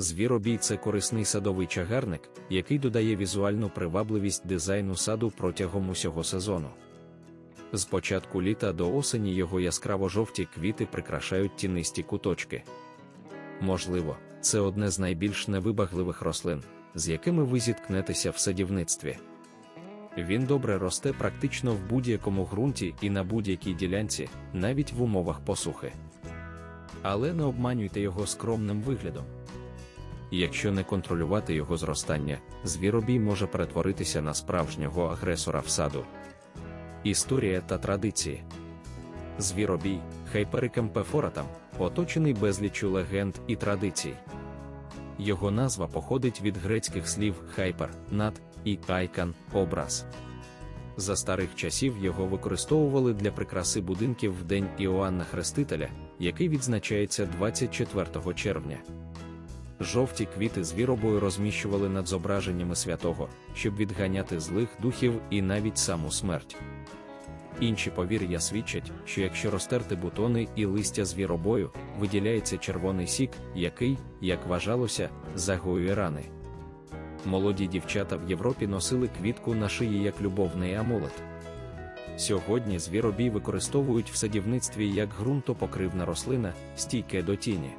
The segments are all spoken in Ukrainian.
Звіробій це корисний садовий чагарник, який додає візуальну привабливість дизайну саду протягом усього сезону. З початку літа до осені його яскраво-жовті квіти прикрашають тінисті куточки. Можливо, це одне з найбільш невибагливих рослин, з якими ви зіткнетеся в садівництві. Він добре росте практично в будь-якому ґрунті і на будь-якій ділянці, навіть в умовах посухи. Але не обманюйте його скромним виглядом. Якщо не контролювати його зростання, звіробій може перетворитися на справжнього агресора в саду. Історія та традиції. Звіробій, хайперикам пефоратам, оточений безліччю легенд і традицій. Його назва походить від грецьких слів хайпер, над і айкан образ. За старих часів його використовували для прикраси будинків в день Іоанна Хрестителя, який відзначається 24 червня. Жовті квіти з віробою розміщували над зображеннями святого, щоб відганяти злих духів і навіть саму смерть. Інші повір'я свідчать, що якщо розтерти бутони і листя з віробою, виділяється червоний сік, який, як вважалося, загоює рани. Молоді дівчата в Європі носили квітку на шиї як любовний амулет. Сьогодні звіробій використовують в садівництві як ґрунтопокривна рослина, стійке до тіні.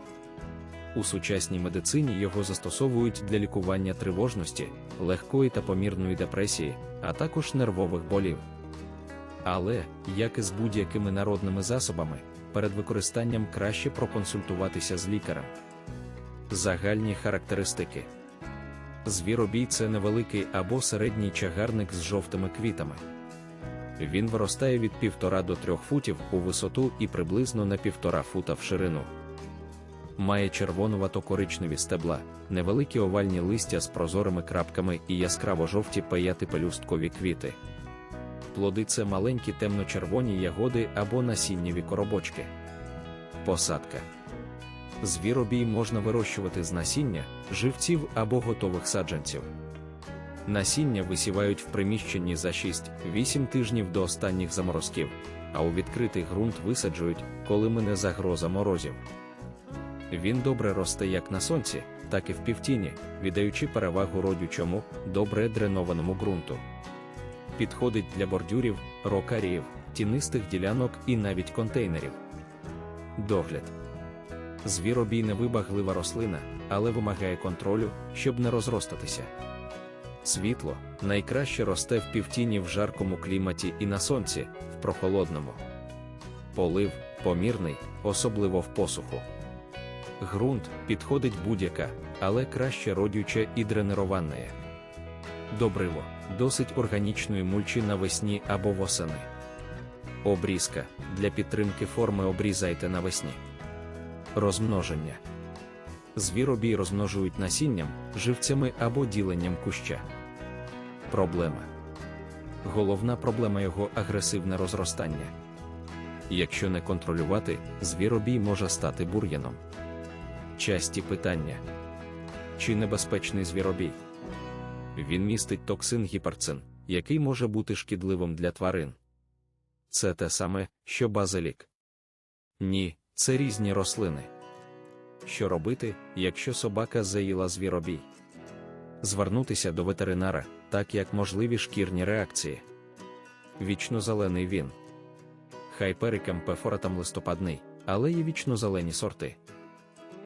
У сучасній медицині його застосовують для лікування тривожності, легкої та помірної депресії, а також нервових болів. Але, як і з будь-якими народними засобами, перед використанням краще проконсультуватися з лікарем. Загальні характеристики. Звіробій це невеликий або середній чагарник з жовтими квітами. Він виростає від 1,5 до 3 футів у висоту і приблизно на 1,5 фута в ширину. Має червонувато-коричневі стебла, невеликі овальні листя з прозорими крапками і яскраво-жовті паятипелюсткові квіти. Плоди це маленькі темно-червоні ягоди або насіннєві коробочки. Посадка. Звіробій можна вирощувати з насіння, живців або готових саджанців. Насіння висівають в приміщенні за 6-8 тижнів до останніх заморозків, а у відкритий ґрунт висаджують, коли мине загроза морозів. Він добре росте як на сонці, так і в півтіні, віддаючи перевагу родючому, добре дренованому ґрунту. Підходить для бордюрів, рокаріїв, тінистих ділянок і навіть контейнерів. Догляд. Звіробій невибаглива рослина, але вимагає контролю, щоб не розростатися. Світло найкраще росте в півтіні в жаркому кліматі і на сонці, в прохолодному. Полив помірний, особливо в посуху. Грунт підходить будь-яка, але краще родюча і дренерованне. Добриво досить органічної мульчі навесні або восени. Обрізка для підтримки форми обрізайте навесні. Розмноження. Звіробій розмножують насінням, живцями або діленням куща. Проблема. Головна проблема його агресивне розростання. Якщо не контролювати, звіробій може стати бур'яном. Часті питання. Чи небезпечний звіробій? Він містить токсин гіперцин, який може бути шкідливим для тварин. Це те саме, що базилік. Ні, це різні рослини. Що робити, якщо собака заїла звіробій? Звернутися до ветеринара, так як можливі шкірні реакції. Вічнозелений він. Хайперикам пефоратам листопадний, але є вічнозелені сорти.